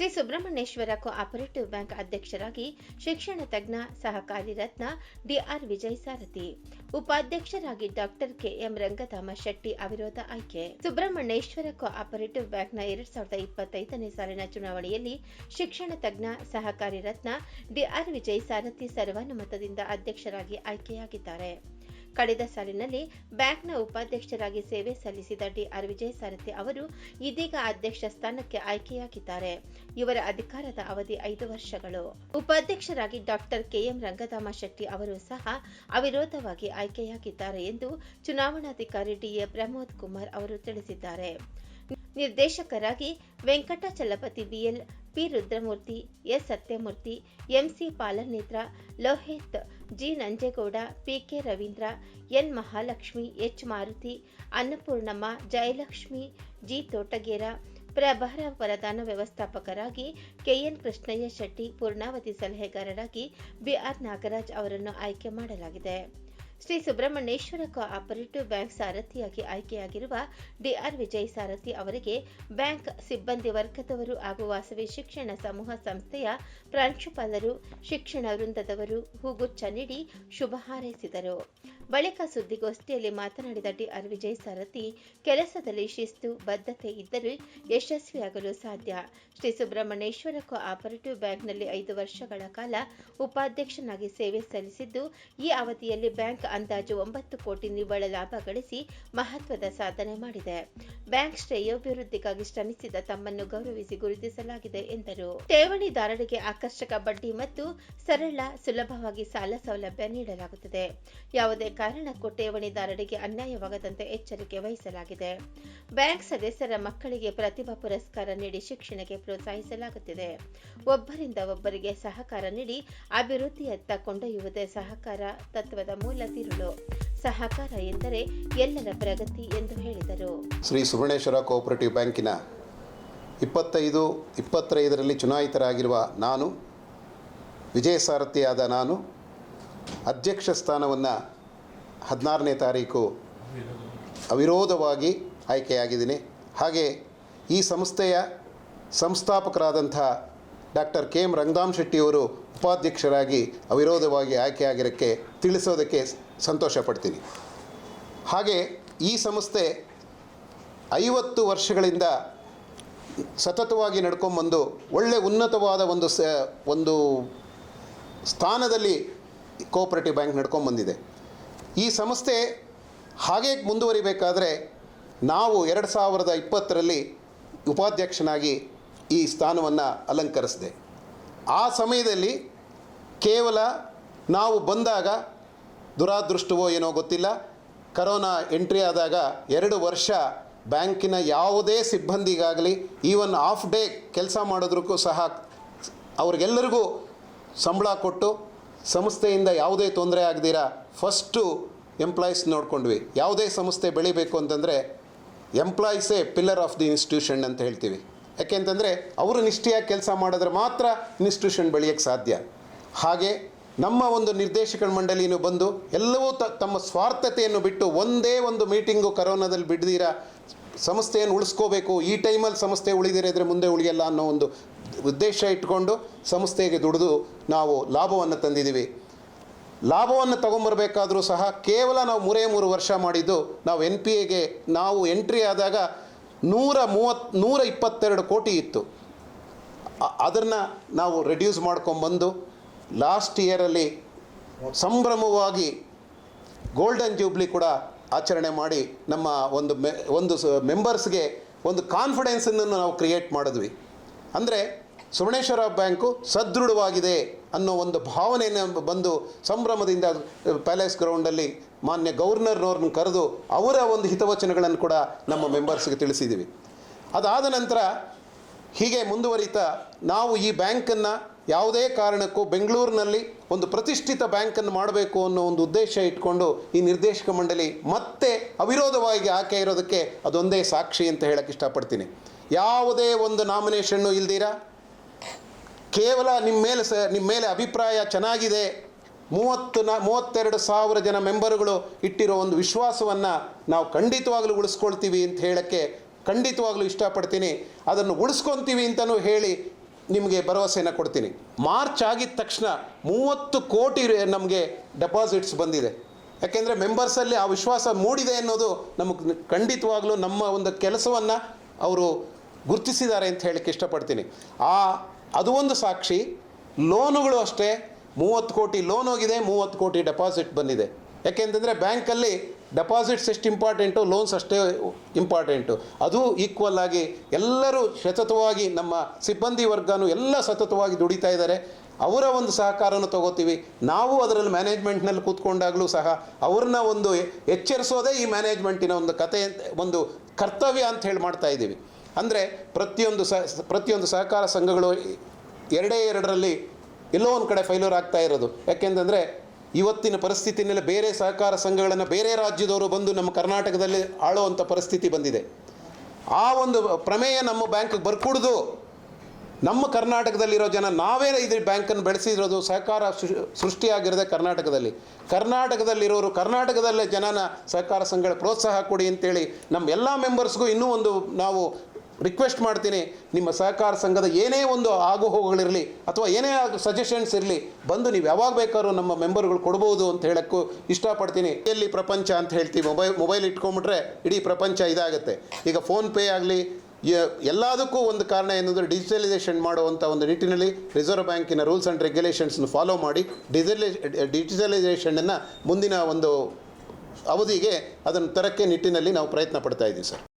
Shri Subrahmanyeshwara cooperative bank ಅಧ್ಯಕ್ಷರಾಗಿ ಶಿಕ್ಷಣ ತಜ್ಞ, ಸಹಕಾರಿ ರತ್ನ ಡಿಆರ್ ವಿಜಯ್ ಸಾರಥಿ. ಉಪಾಧ್ಯಕ್ಷರಾಗಿ ಡಾಕ್ಟರ್ ಕೆಎಂ ರಂಗಧಾಮ ಶೆಟ್ಟಿ ಅವಿರೋಧ ಆಯ್ಕೆ. ಸುಬ್ರಹ್ಮಣ್ಯೇಶ್ವರ ಕೋಆಪರೇಟಿವ್ ಬ್ಯಾಂಕ್ನ ಎರಡ್ ಸಾವಿರದ ಇಪ್ಪತ್ತೈದನೇ ಸಾಲಿನ ಚುನಾವಣೆಯಲ್ಲಿ ಶಿಕ್ಷಣ ತಜ್ಞ, ಸಹಕಾರಿ ರತ್ನ ಡಿಆರ್ ವಿಜಯ್ ಸಾರಥಿ ಸರ್ವಾನುಮತದಿಂದ ಅಧ್ಯಕ್ಷರಾಗಿ ಆಯ್ಕೆಯಾಗಿದ್ದಾರೆ. ಕಳೆದ ಸಾಲಿನಲ್ಲಿ ಬ್ಯಾಂಕ್ನ ಉಪಾಧ್ಯಕ್ಷರಾಗಿ ಸೇವೆ ಸಲ್ಲಿಸಿದ ಡಿಆರ್ ವಿಜಯ ಸಾರಥಿ ಅವರು ಇದೀಗ ಅಧ್ಯಕ್ಷ ಸ್ಥಾನಕ್ಕೆ ಆಯ್ಕೆಯಾಗಿದ್ದಾರೆ. ಇವರ ಅಧಿಕಾರದ ಅವಧಿ ಐದು ವರ್ಷಗಳು. ಉಪಾಧ್ಯಕ್ಷರಾಗಿ ಡಾಕ್ಟರ್ ಕೆಎಂ ರಂಗಧಾಮ ಶೆಟ್ಟಿ ಅವರು ಸಹ ಅವಿರೋಧವಾಗಿ ಆಯ್ಕೆಯಾಗಿದ್ದಾರೆ ಎಂದು ಚುನಾವಣಾಧಿಕಾರಿ ಡಿಎ ಪ್ರಮೋದ್ ಕುಮಾರ್ ಅವರು ತಿಳಿಸಿದ್ದಾರೆ. ನಿರ್ದೇಶಕರಾಗಿ Venkatachalapathi BL P. Rudramurthy, S. Satyamurthy MC Palanetra, Lohith, G. Nanjegowda PK Ravindra, N. Mahalakshmi, H. Maruti, Annapoornamma, Jayalakshmi, G. Totagera, ಪ್ರಭಾರ ವರದಾನ ವ್ಯವಸ್ಥಾಪಕರಾಗಿ ಕೆಎನ್ ಕೃಷ್ಣಯ್ಯ ಶೆಟ್ಟಿ, ಪೂರ್ಣಾವತಿ ಸಲಹೆಗಾರರಾಗಿ ಬಿಆರ್ ನಾಗರಾಜ್ ಅವರನ್ನು ಆಯ್ಕೆ ಮಾಡಲಾಗಿದೆ. ಶ್ರೀ ಸುಬ್ರಹ್ಮಣ್ಯೇಶ್ವರ ಕೋಆಪರೇಟಿವ್ ಬ್ಯಾಂಕ್ ಸಾರಥಿಯಾಗಿ ಆಯ್ಕೆಯಾಗಿರುವ ಡಿಆರ್ ವಿಜಯ್ ಸಾರಥಿ ಅವರಿಗೆ ಬ್ಯಾಂಕ್ ಸಿಬ್ಬಂದಿ ವರ್ಗದವರು ಹಾಗೂ ವಾಸವಿ ಶಿಕ್ಷಣ ಸಮೂಹ ಸಂಸ್ಥೆಯ ಪ್ರಾಂಶುಪಾಲರು, ಶಿಕ್ಷಣ ವೃಂದದವರು ಹೂಗುಚ್ಛ ನೀಡಿ ಶುಭ ಹಾರೈಸಿದರು. ಬಳಿಕ ಸುದ್ದಿಗೋಷ್ಠಿಯಲ್ಲಿ ಮಾತನಾಡಿದ ಡಿಆರ್ ವಿಜಯ್ ಸಾರಥಿ ಕೆಲಸದಲ್ಲಿ ಶಿಸ್ತು, ಬದ್ಧತೆ ಇದ್ದರೆ ಯಶಸ್ವಿಯಾಗಲು ಸಾಧ್ಯ. ಶ್ರೀ ಸುಬ್ರಹ್ಮಣ್ಯೇಶ್ವರ ಕೋಆಪರೇಟಿವ್ ಬ್ಯಾಂಕ್ನಲ್ಲಿ ಐದು ವರ್ಷಗಳ ಕಾಲ ಉಪಾಧ್ಯಕ್ಷನಾಗಿ ಸೇವೆ ಸಲ್ಲಿಸಿದ್ದು, ಈ ಅವಧಿಯಲ್ಲಿ ಬ್ಯಾಂಕ್ ಅಂದಾಜು ಒಂಬತ್ತು ಕೋಟಿ ನಿವ್ವಳ ಲಾಭ ಗಳಿಸಿ ಮಹತ್ವದ ಸಾಧನೆ ಮಾಡಿದೆ. ಬ್ಯಾಂಕ್ ಶ್ರೇಯೋಭಿವೃದ್ಧಿಗಾಗಿ ಶ್ರಮಿಸಿದ ತಮ್ಮನ್ನು ಗೌರವಿಸಿ ಗುರುತಿಸಲಾಗಿದೆ ಎಂದರು. ಠೇವಣಿದಾರರಿಗೆ ಆಕರ್ಷಕ ಬಡ್ಡಿ ಮತ್ತು ಸರಳ, ಸುಲಭವಾಗಿ ಸಾಲ ಸೌಲಭ್ಯ ನೀಡಲಾಗುತ್ತದೆ. ಯಾವುದೇ ಕಾರಣಕ್ಕೂ ಠೇವಣಿದಾರರಿಗೆ ಅನ್ಯಾಯವಾಗದಂತೆ ಎಚ್ಚರಿಕೆ ವಹಿಸಲಾಗಿದೆ. ಬ್ಯಾಂಕ್ ಸದಸ್ಯರ ಮಕ್ಕಳಿಗೆ ಪ್ರತಿಭಾ ಪುರಸ್ಕಾರ ನೀಡಿ ಶಿಕ್ಷಣಕ್ಕೆ ಪ್ರೋತ್ಸಾಹಿಸಲಾಗುತ್ತಿದೆ. ಒಬ್ಬರಿಂದ ಒಬ್ಬರಿಗೆ ಸಹಕಾರ ನೀಡಿ ಅಭಿವೃದ್ಧಿಯತ್ತ ಕೊಂಡೊಯ್ಯುವುದೇ ಸಹಕಾರ ತತ್ವದ ಮೂಲ ತಿರುಳು. ಸಹಕಾರ ಎಂದರೆ ಎಲ್ಲರ ಪ್ರಗತಿ ಎಂದು ಹೇಳಿದರು. ಶ್ರೀ ಸುವರ್ಣೇಶ್ವರ ಕೋಆಪರೇಟಿವ್ ಬ್ಯಾಂಕಿನ ಇಪ್ಪತ್ತೈದು, ಇಪ್ಪತ್ತೈದರಲ್ಲಿ ಚುನಾಯಿತರಾಗಿರುವ ನಾನು ವಿಜಯ ಸಾರಥಿಯಾದ ನಾನು, ಅಧ್ಯಕ್ಷ ಸ್ಥಾನವನ್ನು ಹದಿನಾರನೇ ತಾರೀಕು ಅವಿರೋಧವಾಗಿ ಆಯ್ಕೆಯಾಗಿದ್ದೀನಿ. ಹಾಗೆ ಈ ಸಂಸ್ಥೆಯ ಸಂಸ್ಥಾಪಕರಾದಂಥ ಡಾಕ್ಟರ್ ಕೆ ಎಂ ರಂಗಧಾಮ್ ಶೆಟ್ಟಿಯವರು ಉಪಾಧ್ಯಕ್ಷರಾಗಿ ಅವಿರೋಧವಾಗಿ ಆಯ್ಕೆಯಾಗಿರೋಕ್ಕೆ ತಿಳಿಸೋದಕ್ಕೆ ಸಂತೋಷ ಪಡ್ತೀನಿ ಹಾಗೆ ಈ ಸಂಸ್ಥೆ ಐವತ್ತು ವರ್ಷಗಳಿಂದ ಸತತವಾಗಿ ನಡ್ಕೊಂಬಂದು ಒಳ್ಳೆ ಉನ್ನತವಾದ ಒಂದು ಸ, ಒಂದು ಸ್ಥಾನದಲ್ಲಿ ಕೋಆಪರೇಟಿವ್ ಬ್ಯಾಂಕ್ ನಡ್ಕೊಂಬಂದಿದೆ. ಈ ಸಂಸ್ಥೆ ಹಾಗೇ ಮುಂದುವರಿಬೇಕಾದರೆ ನಾವು ಎರಡು ಸಾವಿರದ ಇಪ್ಪತ್ತರಲ್ಲಿ ಉಪಾಧ್ಯಕ್ಷನಾಗಿ ಈ ಸ್ಥಾನವನ್ನು ಅಲಂಕರಿಸಿದೆ. ಆ ಸಮಯದಲ್ಲಿ ಕೇವಲ ನಾವು ಬಂದಾಗ ದುರಾದೃಷ್ಟವೋ ಏನೋ ಗೊತ್ತಿಲ್ಲ. ಕರೋನಾ ಎಂಟ್ರಿ ಆದಾಗ ಎರಡು ವರ್ಷ ಬ್ಯಾಂಕಿನ ಯಾವುದೇ ಸಿಬ್ಬಂದಿಗಾಗಲಿ, ಈವನ್ ಆಫ್ ಡೇ ಕೆಲಸ ಮಾಡೋದಕ್ಕೂ ಸಹ ಅವ್ರಿಗೆಲ್ಲರಿಗೂ ಸಂಬಳ ಕೊಟ್ಟು ಸಂಸ್ಥೆಯಿಂದ ಯಾವುದೇ ತೊಂದರೆ ಆಗದಿರ? First employees ನೋಡ್ಕೊಂಡ್ವಿ. ಯಾವುದೇ ಸಂಸ್ಥೆ ಬೆಳಿಬೇಕು ಅಂತಂದರೆ ಎಂಪ್ಲಾಯೀಸೇ ಪಿಲ್ಲರ್ ಆಫ್ ದಿ ಇನ್ಸ್ಟಿಟ್ಯೂಷನ್ ಅಂತ ಹೇಳ್ತೀವಿ. ಯಾಕೆಂತಂದರೆ ಅವರು ನಿಷ್ಠೆಯಾಗಿ ಕೆಲಸ ಮಾಡಿದ್ರೆ ಮಾತ್ರ ಇನ್ಸ್ಟಿಟ್ಯೂಷನ್ ಬೆಳೆಯೋಕ್ಕೆ ಸಾಧ್ಯ. ಹಾಗೆ ನಮ್ಮ ಒಂದು ನಿರ್ದೇಶಕ ಮಂಡಳಿನೂ ಬಂದು ಎಲ್ಲವೂ ತ, ತಮ್ಮ ಸ್ವಾರ್ಥತೆಯನ್ನು ಬಿಟ್ಟು ಒಂದೇ ಒಂದು ಮೀಟಿಂಗು ಕರೋನಾದಲ್ಲಿ ಬಿಡ್ದಿರ? ಸಂಸ್ಥೆಯನ್ನು ಉಳಿಸ್ಕೋಬೇಕು. ಈ ಟೈಮಲ್ಲಿ ಸಂಸ್ಥೆ ಉಳಿದಿರಿದ್ರೆ ಮುಂದೆ ಉಳಿಯಲ್ಲ ಅನ್ನೋ ಒಂದು ಉದ್ದೇಶ ಇಟ್ಕೊಂಡು ಸಂಸ್ಥೆಗೆ ದುಡಿದು ನಾವು ಲಾಭವನ್ನು ತಂದಿದ್ದೀವಿ. ಲಾಭವನ್ನು ತೊಗೊಂಬರ್ಬೇಕಾದ್ರೂ ಸಹ ಕೇವಲ ನಾವು ಮೂರೇ ಮೂರು ವರ್ಷ ಮಾಡಿದ್ದು ನಾವು ಎನ್ ಪಿ ಎಗೆ ನಾವು ಎಂಟ್ರಿ ಆದಾಗ ನೂರ ಮೂವತ್ತು ನೂರ ಇಪ್ಪತ್ತೆರಡು ಕೋಟಿ ಇತ್ತು. ಅದನ್ನು ನಾವು ರೆಡ್ಯೂಸ್ ಮಾಡ್ಕೊಂಬಂದು ಲಾಸ್ಟ್ ಇಯರಲ್ಲಿ ಸಂಭ್ರಮವಾಗಿ ಗೋಲ್ಡನ್ ಜೂಬ್ಲಿ ಕೂಡ ಆಚರಣೆ ಮಾಡಿ ನಮ್ಮ ಒಂದು ಮೆ ಒಂದು ಮೆಂಬರ್ಸ್ಗೆ ಒಂದು ಕಾನ್ಫಿಡೆನ್ಸನ್ನು ನಾವು ಕ್ರಿಯೇಟ್ ಮಾಡಿದ್ವಿ. ಅಂದರೆ ಸುವರ್ಣೇಶ್ವರ ಬ್ಯಾಂಕು ಸದೃಢವಾಗಿದೆ ಅನ್ನೋ ಒಂದು ಭಾವನೆಯನ್ನು ಬಂದು ಸಂಭ್ರಮದಿಂದ ಪ್ಯಾಲೇಸ್ ಗ್ರೌಂಡಲ್ಲಿ ಮಾನ್ಯ ಗವರ್ನರ್ನವ್ರನ್ನ ಕರೆದು ಅವರ ಒಂದು ಹಿತವಚನಗಳನ್ನು ಕೂಡ ನಮ್ಮ ಮೆಂಬರ್ಸ್ಗೆ ತಿಳಿಸಿದ್ದೀವಿ. ಅದಾದ ನಂತರ ಹೀಗೆ ಮುಂದುವರಿತಾ ನಾವು ಈ ಬ್ಯಾಂಕನ್ನು ಯಾವುದೇ ಕಾರಣಕ್ಕೂ ಬೆಂಗಳೂರಿನಲ್ಲಿ ಒಂದು ಪ್ರತಿಷ್ಠಿತ ಬ್ಯಾಂಕನ್ನು ಮಾಡಬೇಕು ಅನ್ನೋ ಒಂದು ಉದ್ದೇಶ ಇಟ್ಕೊಂಡು ಈ ನಿರ್ದೇಶಕ ಮಂಡಳಿ ಮತ್ತೆ ಅವಿರೋಧವಾಗಿ ಆಕೆ ಇರೋದಕ್ಕೆ ಅದೊಂದೇ ಸಾಕ್ಷಿ ಅಂತ ಹೇಳಕ್ಕೆ ಇಷ್ಟಪಡ್ತೀನಿ. ಯಾವುದೇ ಒಂದು ನಾಮಿನೇಷನ್ನು ಇಲ್ದಿರ? ಕೇವಲ ನಿಮ್ಮ ಮೇಲೆ ಸ ನಿಮ್ಮ ಮೇಲೆ ಅಭಿಪ್ರಾಯ ಚೆನ್ನಾಗಿದೆ. ಮೂವತ್ತು ನ, ಮೂವತ್ತೆರಡು ಸಾವಿರ ಜನ ಮೆಂಬರುಗಳು ಇಟ್ಟಿರೋ ಒಂದು ವಿಶ್ವಾಸವನ್ನು ನಾವು ಖಂಡಿತವಾಗಲೂ ಉಳಿಸ್ಕೊಳ್ತೀವಿ ಅಂತ ಹೇಳೋಕ್ಕೆ ಖಂಡಿತವಾಗಲೂ ಇಷ್ಟಪಡ್ತೀನಿ. ಅದನ್ನು ಉಳಿಸ್ಕೊತೀವಿ ಅಂತಲೂ ಹೇಳಿ ನಿಮಗೆ ಭರವಸೆಯನ್ನು ಕೊಡ್ತೀನಿ. ಮಾರ್ಚ್ ಆಗಿದ ತಕ್ಷಣ ಮೂವತ್ತು ಕೋಟಿ ನಮಗೆ ಡೆಪಾಸಿಟ್ಸ್ ಬಂದಿದೆ. ಯಾಕೆಂದರೆ ಮೆಂಬರ್ಸಲ್ಲಿ ಆ ವಿಶ್ವಾಸ ಮೂಡಿದೆ ಅನ್ನೋದು ನಮಗೆ ಖಂಡಿತವಾಗಲೂ ನಮ್ಮ ಒಂದು ಕೆಲಸವನ್ನು ಅವರು ಗುರುತಿಸಿದ್ದಾರೆ ಅಂತ ಹೇಳಕ್ಕೆ ಇಷ್ಟಪಡ್ತೀನಿ. ಆ, ಅದು ಒಂದು ಸಾಕ್ಷಿ. ಲೋನುಗಳು ಅಷ್ಟೇ. ಮೂವತ್ತು ಕೋಟಿ ಲೋನ್ ಹೋಗಿದೆ, ಮೂವತ್ತು ಕೋಟಿ ಡೆಪಾಸಿಟ್ ಬಂದಿದೆ. ಯಾಕೆಂತಂದರೆ ಬ್ಯಾಂಕಲ್ಲಿ ಡೆಪಾಸಿಟ್ಸ್ ಎಷ್ಟು ಇಂಪಾರ್ಟೆಂಟು ಲೋನ್ಸ್ ಅಷ್ಟೇ ಇಂಪಾರ್ಟೆಂಟು ಅದು ಈಕ್ವಲ್ ಆಗಿ ಎಲ್ಲರೂ ಸತತವಾಗಿ ನಮ್ಮ ಸಿಬ್ಬಂದಿ ವರ್ಗನೂ ಎಲ್ಲ ಸತತವಾಗಿ ದುಡಿತಾ ಇದ್ದಾರೆ. ಅವರ ಒಂದು ಸಹಕಾರನ ತಗೋತೀವಿ. ನಾವು ಅದರಲ್ಲಿ ಮ್ಯಾನೇಜ್ಮೆಂಟ್ನಲ್ಲಿ ಕೂತ್ಕೊಂಡಾಗಲೂ ಸಹ ಅವ್ರನ್ನ ಒಂದು ಎಚ್ಚರಿಸೋದೇ ಈ ಮ್ಯಾನೇಜ್ಮೆಂಟಿನ ಒಂದು ಕತೆ ಒಂದು ಕರ್ತವ್ಯ ಅಂತ ಹೇಳಿ ಮಾಡ್ತಾ ಇದ್ದೀವಿ. ಅಂದರೆ ಪ್ರತಿಯೊಂದು ಸಹ ಪ್ರತಿಯೊಂದು ಸಹಕಾರ ಸಂಘಗಳು ಎರಡೇ ಎರಡರಲ್ಲಿ ಎಲ್ಲೋ ಒಂದು ಕಡೆ ಫೈಲೂರ್ ಆಗ್ತಾ ಇರೋದು. ಯಾಕೆಂತಂದರೆ ಇವತ್ತಿನ ಪರಿಸ್ಥಿತಿನಲ್ಲಿ ಬೇರೆ ಸಹಕಾರ ಸಂಘಗಳನ್ನು ಬೇರೆ ರಾಜ್ಯದವರು ಬಂದು ನಮ್ಮ ಕರ್ನಾಟಕದಲ್ಲಿ ಆಳುವಂಥ ಪರಿಸ್ಥಿತಿ ಬಂದಿದೆ. ಆ ಒಂದು ಪ್ರಮೇಯ ನಮ್ಮ ಬ್ಯಾಂಕ್ಗೆ ಬರ್ಕೂಡ್ದು. ನಮ್ಮ ಕರ್ನಾಟಕದಲ್ಲಿರೋ ಜನ ನಾವೇ ಇದ್ರ ಬ್ಯಾಂಕನ್ನು ಬೆಳೆಸಿರೋದು ಸಹಕಾರ ಸೃಷ್ಟಿಯಾಗಿರೋದೆ ಸೃಷ್ಟಿಯಾಗಿರೋದೇ ಕರ್ನಾಟಕದಲ್ಲಿ. ಕರ್ನಾಟಕದಲ್ಲಿರೋರು ಕರ್ನಾಟಕದಲ್ಲೇ ಜನನ ಸಹಕಾರ ಸಂಘಗಳ ಪ್ರೋತ್ಸಾಹ ಕೊಡಿ ಅಂತೇಳಿ ನಮ್ಮ ಎಲ್ಲ ಮೆಂಬರ್ಸ್ಗೂ ಇನ್ನೂ ಒಂದು ನಾವು ರಿಕ್ವೆಸ್ಟ್ ಮಾಡ್ತೀನಿ. ನಿಮ್ಮ ಸಹಕಾರ ಸಂಘದ ಏನೇ ಒಂದು ಆಗುಹೋಗುಗಳಿರಲಿ ಅಥವಾ ಏನೇ ಸಜೆಷನ್ಸ್ ಇರಲಿ, ಬಂದು ನೀವು ಯಾವಾಗ ಬೇಕಾದ್ರೂ ನಮ್ಮ ಮೆಂಬರ್ಗಳು ಕೊಡ್ಬೋದು ಅಂತ ಹೇಳೋಕ್ಕೂ ಇಷ್ಟಪಡ್ತೀನಿ. ಎಲ್ಲಿ ಪ್ರಪಂಚ ಅಂತ ಹೇಳ್ತೀವಿ. ಮೊಬೈಲ್ ಮೊಬೈಲ್ ಇಟ್ಕೊಂಬಿಟ್ರೆ ಇಡೀ ಪ್ರಪಂಚ ಇದಾಗುತ್ತೆ. ಈಗ ಫೋನ್ಪೇ ಆಗಲಿ ಎಲ್ಲದಕ್ಕೂ ಒಂದು ಕಾರಣ ಏನಂದರೆ ಡಿಜಿಟಲೈಸೇಷನ್ ಮಾಡುವಂಥ ಒಂದು ನಿಟ್ಟಿನಲ್ಲಿ ರಿಸರ್ವ್ ಬ್ಯಾಂಕಿನ ರೂಲ್ಸ್ ಆ್ಯಂಡ್ ರೆಗ್ಯುಲೇಷನ್ಸ್ನ ಫಾಲೋ ಮಾಡಿ ಡಿಜಿಟಲೈ ಡಿಜಿಟಲೈಸೇಷನನ್ನು ಮುಂದಿನ ಒಂದು ಅವಧಿಗೆ ಅದನ್ನು ತರಕ್ಕೆ ನಿಟ್ಟಿನಲ್ಲಿ ನಾವು ಪ್ರಯತ್ನ ಪಡ್ತಾ ಇದ್ದೀವಿ ಸರ್